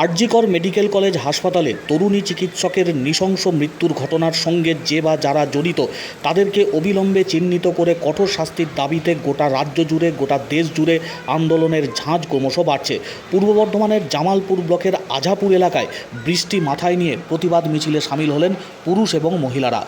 RG Kar medical college হাসপাতালে তরুণী চিকিৎসকের নৃশংস মৃত্যুর ঘটনার সঙ্গে যে বা যারা জড়িত, তাদেরকে অবিলম্বে চিহ্নিত করে কঠোর শাস্তির দাবিতে গোটা রাজ্য জুড়ে, গোটা দেশ জুড়ে আন্দোলনের ঝাঁজ ক্রমশ বাড়ছে। পূর্ব বর্ধমানের জামালপুর ব্লকের আঝাপুর এলাকায় বৃষ্টি মাথায় নিয়ে প্রতিবাদ মিছিলে সামিল হলেন পুরুষ এবং মহিলারা।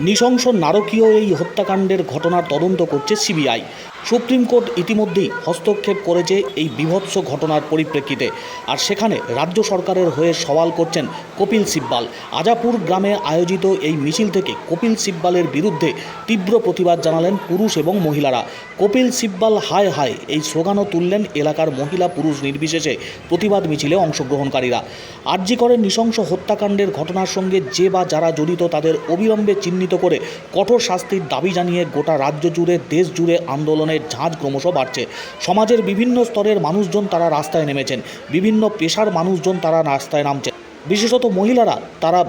নৃশংস নারকীয় এই হত্যাকাণ্ডের ঘটনার তদন্ত করছে সিবিআই। সুপ্রিম কোর্ট ইতিমধ্যেই হস্তক্ষেপ করেছে এই বিভৎস ঘটনার পরিপ্রেক্ষিতে। আর সেখানে রাজ্য সরকারের হয়ে সওয়াল করছেন কপিল সিব্বাল। আজাপুর গ্রামে আয়োজিত এই মিছিল থেকে কপিল সিব্বালের বিরুদ্ধে তীব্র প্রতিবাদ জানালেন পুরুষ এবং মহিলারা। কপিল সিব্বাল হায় হায় এই স্লোগানও তুললেন এলাকার মহিলা পুরুষ নির্বিশেষে প্রতিবাদ মিছিলে অংশগ্রহণকারীরা। আরজি করেন নৃশংস হত্যাকাণ্ডের ঘটনার সঙ্গে যে বা যারা জড়িত তাদের অবিলম্বে চিহ্নিত করে কঠোর শাস্তির দাবি জানিয়ে গোটা রাজ্য জুড়ে দেশ জুড়ে আন্দোলনের ঝাঁজ ক্রমশ বাড়ছে। সমাজের বিভিন্ন স্তরের মানুষজন তারা রাস্তায় নেমেছেন। বিভিন্ন পেশার মানুষজন তারা রাস্তায় নামছেন। বিশেষত মহিলারা, তারা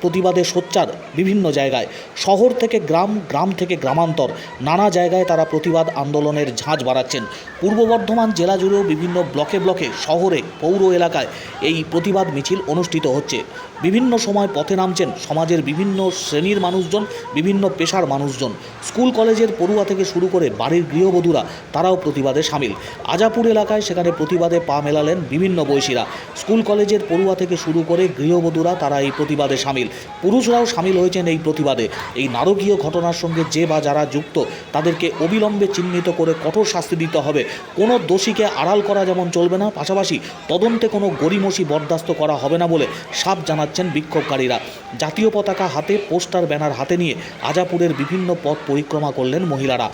প্রতিবাদে সোচ্চার বিভিন্ন জায়গায়। শহর থেকে গ্রাম গ্রাম থেকে গ্রামান্তর। নানা জায়গায় তারা প্রতিবাদ আন্দোলনের ঝাঁজ বাড়াচ্ছেন। পূর্ব বর্ধমান জেলা জুড়েও বিভিন্ন ব্লকে ব্লকে, শহরে, পৌর এলাকায় এই প্রতিবাদ মিছিল অনুষ্ঠিত হচ্ছে। বিভিন্ন সময় পথে নামছেন সমাজের বিভিন্ন শ্রেণির মানুষজন, বিভিন্ন পেশার মানুষজন। স্কুল, কলেজের পড়ুয়া থেকে শুরু করে বাড়ির গৃহবধূরা, তারাও প্রতিবাদে সামিল। আজাপুর এলাকায় সেখানে প্রতিবাদে পা মেলালেন বিভিন্ন বয়সীরা। স্কুল, কলেজের পড়ুয়া থেকে শুরু করে গৃহবধূরা, তারা এই প্রতিবাদে সামিল। পুরুষরাও সামিল হয়েছেন এই প্রতিবাদে। এই নারকীয় ঘটনার সঙ্গে যে বা যারা যুক্ত, তাদেরকে অবিলম্বে চিহ্নিত করে কঠোর শাস্তি দিতে হবে। কোনো দোষীকে আড়াল করা যেমন চলবে না, পাশাপাশি তদন্তে কোনো গরিমসি বরদাস্ত করা হবে না বলে সাপ জানাচ্ছেন বিক্ষোভকারীরা। জাতীয় পতাকা হাতে, পোস্টার, ব্যানার হাতে নিয়ে আজাপুরের বিভিন্ন পথ পরিক্রমা করলেন মহিলারা।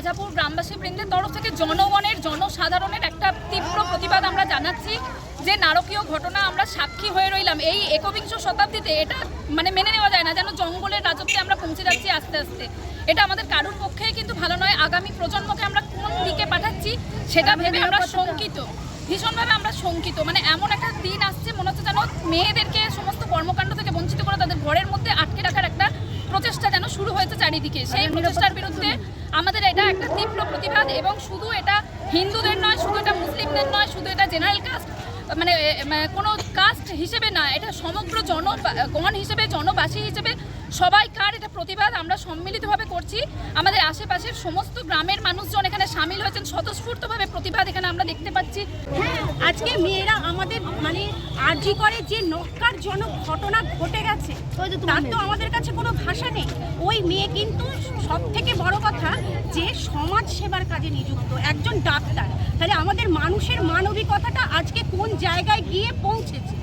আজাপুর গ্রামবাসী বৃন্দের তরফ থেকে জনগণের জনসাধারণের একটা তীব্র প্রতিবাদ আমরা জানাচ্ছি যে নারকীয় ঘটনা আমরা সাক্ষী হয়ে রইলাম। এই একবিংশ শতাব্দীতে এটা মানে মেনে নেওয়া যায় না যেন জঙ্গলের রাজত্বে আমরা পৌঁছে যাচ্ছি আস্তে আস্তে। এটা আমাদের কারোর পক্ষেই কিন্তু ভালো নয়। আগামী প্রজন্মকে আমরা কোন দিকে পাঠাচ্ছি সেটা ভেবে আমরা শঙ্কিত। ভীষণভাবে আমরা শঙ্কিত। মানে এমন একটা দিন আসছে মনে হচ্ছে যেন মেয়েদেরকে সমস্ত কর্মকাণ্ড থেকে বঞ্চিত করে তাদের ঘরের মধ্যে আটকে রাখার একটা প্রচেষ্টা যেন শুরু হয়েছে চারিদিকে। সেই প্রচেষ্টার বিরুদ্ধে আমাদের এটা একটা তীব্র প্রতিবাদ এবং শুধু এটা হিন্দুদের নয়, শুধু এটা মুসলিমদের নয়, শুধু এটা জেনারেল কাস্ট মানে মানে কোনো কাস্ট হিসেবে না, এটা সমগ্র জন, গণ হিসেবে, জনবাসী হিসেবে সবাইকার এটা প্রতিবাদ? আমরা সম্মিলিতভাবে করছি। আমাদের আশেপাশের সমস্ত গ্রামের মানুষজন এখানে সামিল হয়েছেন। স্বতঃস্ফূর্তভাবে প্রতিবাদ এখানে আমরা দেখতে পাচ্ছি। হ্যাঁ আজকে মেয়েরা আমাদের মানে আর্জি করে যে নক্কারজনক ঘটনা ঘটে গেছে তার তো আমাদের কাছে কোনো ভাষা নেই। ওই মেয়ে কিন্তু সব থেকে বড় কথা যে সমাজ সেবার কাজে নিযুক্ত একজন ডাক্তার। তাহলে আমাদের মানুষের মানবিকতাটা আজকে কোন জায়গায় গিয়ে পৌঁছেছে?